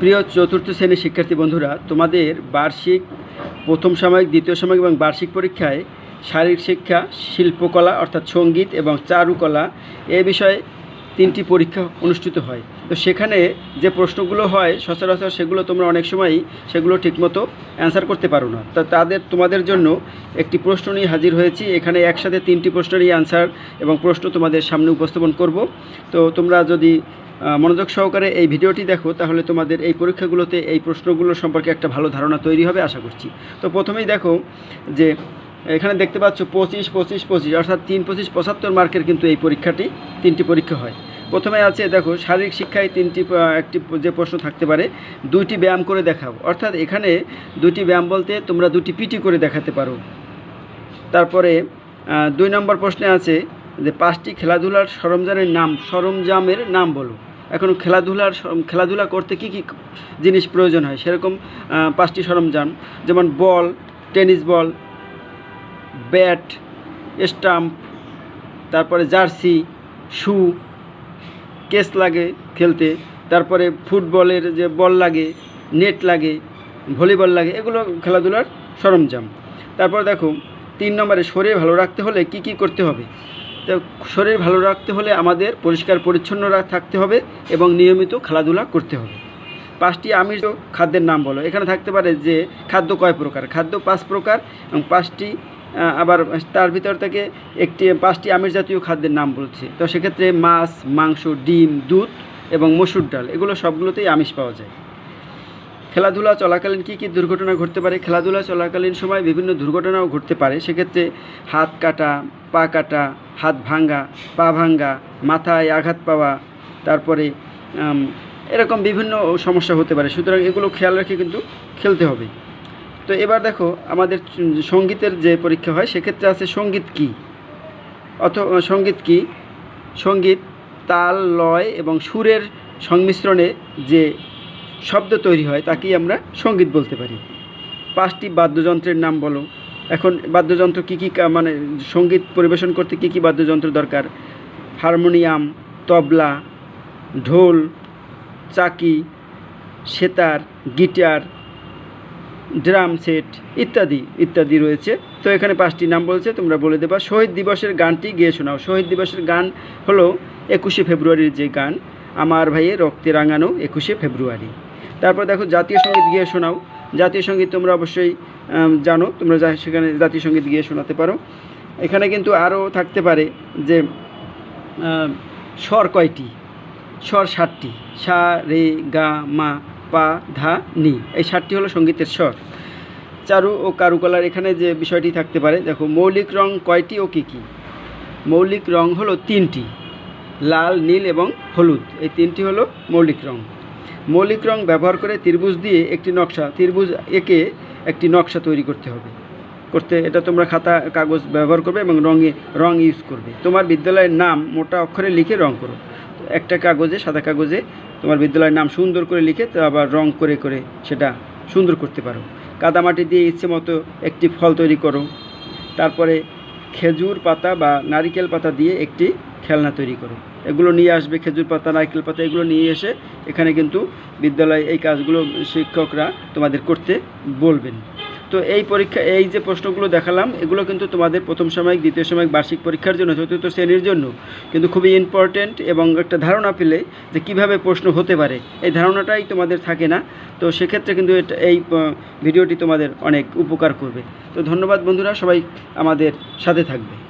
প্রিয় চতুর্থ শ্রেণির শিক্ষার্থী বন্ধুরা, তোমাদের বার্ষিক প্রথম সাময়িক, দ্বিতীয় সাময়িক এবং বার্ষিক পরীক্ষায় শারীরিক শিক্ষা, শিল্পকলা অর্থাৎ সংগীত এবং চারুকলা এ বিষয়ে তিনটি পরীক্ষা অনুষ্ঠিত হয়। তো সেখানে যে প্রশ্নগুলো হয়, সচরাচর সেগুলো তোমরা অনেক সময়ই সেগুলো ঠিকমতো অ্যান্সার করতে পারো না। তা তাদের, তোমাদের জন্য একটি প্রশ্ন নিয়ে হাজির হয়েছি। এখানে একসাথে তিনটি প্রশ্নেরই অ্যান্সার এবং প্রশ্ন তোমাদের সামনে উপস্থাপন করব। তো তোমরা যদি মনোযোগ সহকারে এই ভিডিওটি দেখো, তাহলে তোমাদের এই পরীক্ষাগুলোতে এই প্রশ্নগুলো সম্পর্কে একটা ভালো ধারণা তৈরি হবে, আশা করছি। তো প্রথমেই দেখো যে, এখানে দেখতে পাচ্ছ পঁচিশ পঁচিশ পঁচিশ, অর্থাৎ তিন, পঁচিশ, পঁচাত্তর মার্কের কিন্তু এই পরীক্ষাটি, তিনটি পরীক্ষা হয়। প্রথমে আছে, দেখো, শারীরিক শিক্ষায় তিনটি একটি যে প্রশ্ন থাকতে পারে, দুইটি ব্যায়াম করে দেখাও। অর্থাৎ এখানে দুটি ব্যায়াম বলতে তোমরা দুটি পিটি করে দেখাতে পারো। তারপরে দুই নম্বর প্রশ্নে আছে যে, পাঁচটি খেলাধুলার সরঞ্জামের নাম সরঞ্জামের নাম বলো। এখন খেলাধুলার খেলাধুলা করতে কি কি জিনিস প্রয়োজন হয়? সেরকম পাঁচটি সরঞ্জাম, যেমন ball, tennis ball, bat, stump, তারপরে জার্সি, শু কেস লাগে খেলতে, তারপরে ফুটবলের যে বল লাগে, নেট লাগে, ভলিবল লাগে, এগুলো খেলাধুলার সরঞ্জাম। তারপর দেখো, তিন নম্বরে শরীর ভালো রাখতে হলে কি কি করতে হবে? তো শরীর ভালো রাখতে হলে আমাদের পরিষ্কার পরিচ্ছন্ন থাকতে হবে এবং নিয়মিত খেলাধুলা করতে হবে। পাঁচটি আমিষ খাদ্যের নাম বলো। এখানে থাকতে পারে যে, খাদ্য কয় প্রকার? খাদ্য পাঁচ প্রকার এবং পাঁচটি আবার তার ভিতর থেকে একটি, পাঁচটি আমিষ জাতীয় খাদ্যের নাম বলছে। তো সেক্ষেত্রে মাছ, মাংস, ডিম, দুধ এবং মসুর ডাল, এগুলো সবগুলোতেই আমিষ পাওয়া যায়। খেলাধুলা চলাকালীন কী কী দুর্ঘটনা ঘটতে পারে? খেলাধুলা চলাকালীন সময় বিভিন্ন দুর্ঘটনাও ঘটতে পারে। সেক্ষেত্রে হাত কাটা, পা কাটা, হাত ভাঙ্গা, পা ভাঙ্গা, মাথায় আঘাত পাওয়া, তারপরে এরকম বিভিন্ন সমস্যা হতে পারে। সুতরাং এগুলো খেয়াল রেখে কিন্তু খেলতে হবে। তো এবার দেখো, আমাদের সঙ্গীতের যে পরীক্ষা হয়, সেক্ষেত্রে আছে সংগীত কী? অথ সংগীত কী? সংগীত, তাল, লয় এবং সুরের সংমিশ্রণে যে শব্দ তৈরি হয়, তাকেই আমরা সংগীত বলতে পারি। পাঁচটি বাদ্যযন্ত্রের নাম বলো। এখন বাদ্যযন্ত্র কী কী মানে সংগীত পরিবেশন করতে কী কী বাদ্যযন্ত্র দরকার? হারমোনিয়াম, তবলা, ঢোল, চাকি, সেতার, গিটার ড্রাম সেট ইত্যাদি ইত্যাদি রয়েছে। তো এখানে পাঁচটি নাম বলছে, তোমরা বলে দেবা। শহীদ দিবসের গানটি গেয়ে শোনাও। শহীদ দিবসের গান হলো একুশে ফেব্রুয়ারির যে গান, আমার ভাইয়ে রক্তে রাঙানো একুশে ফেব্রুয়ারি। তারপর দেখো, জাতীয় সংগীত গিয়ে শোনাও। জাতীয় সংগীত তোমরা অবশ্যই জানো। তোমরা যা সেখানে জাতীয় সংগীত গিয়ে শোনাতে পারো। এখানে কিন্তু আরও থাকতে পারে যে স্বর কয়টি? স্বর ষাটটি সা, রে, গা, মা পা ধা নি এই ষাটটি হলো সঙ্গীতের স্বর। চারু ও কারুকলার এখানে যে বিষয়টি থাকতে পারে, দেখো, মৌলিক রং কয়টি ও কী কী? মৌলিক রং হলো তিনটি, লাল, নীল এবং হলুদ। এই তিনটি হলো মৌলিক রং। মৌলিক রং ব্যবহার করে ত্রিভুজ দিয়ে একটি নকশা, ত্রিভুজ এঁকে একটি নকশা তৈরি করতে হবে। করতে, এটা তোমরা খাতা, কাগজ ব্যবহার করবে এবং রঙে, রং ইউজ করবে। তোমার বিদ্যালয়ের নাম মোটা অক্ষরে লিখে রং করো। একটা কাগজে, সাদা কাগজে তোমার বিদ্যালয়ের নাম সুন্দর করে লিখে তো আবার রং করে করে সেটা সুন্দর করতে পারো। কাদামাটি দিয়ে ইচ্ছে মতো একটি ফল তৈরি করো। তারপরে খেজুর পাতা বা নারিকেল পাতা দিয়ে একটি খেলনা তৈরি করো। এগুলো নিয়ে আসবে খেজুর পাতা, নারকেল পাতা, এগুলো নিয়ে এসে এখানে কিন্তু বিদ্যালয়ে এই কাজগুলো শিক্ষকরা তোমাদের করতে বলবেন। তো এই পরীক্ষা, এই যে প্রশ্নগুলো দেখালাম, এগুলো কিন্তু তোমাদের প্রথম সাময়িক, দ্বিতীয় সাময়িক বার্ষিক পরীক্ষার জন্য, চতুর্থ শ্রেণির জন্য কিন্তু খুবই ইম্পর্ট্যান্ট এবং একটা ধারণা পেলে যে কীভাবে প্রশ্ন হতে পারে। এই ধারণাটাই তোমাদের থাকে না। তো সেক্ষেত্রে কিন্তু এটা, এই ভিডিওটি তোমাদের অনেক উপকার করবে। তো ধন্যবাদ বন্ধুরা, সবাই আমাদের সাথে থাকবে।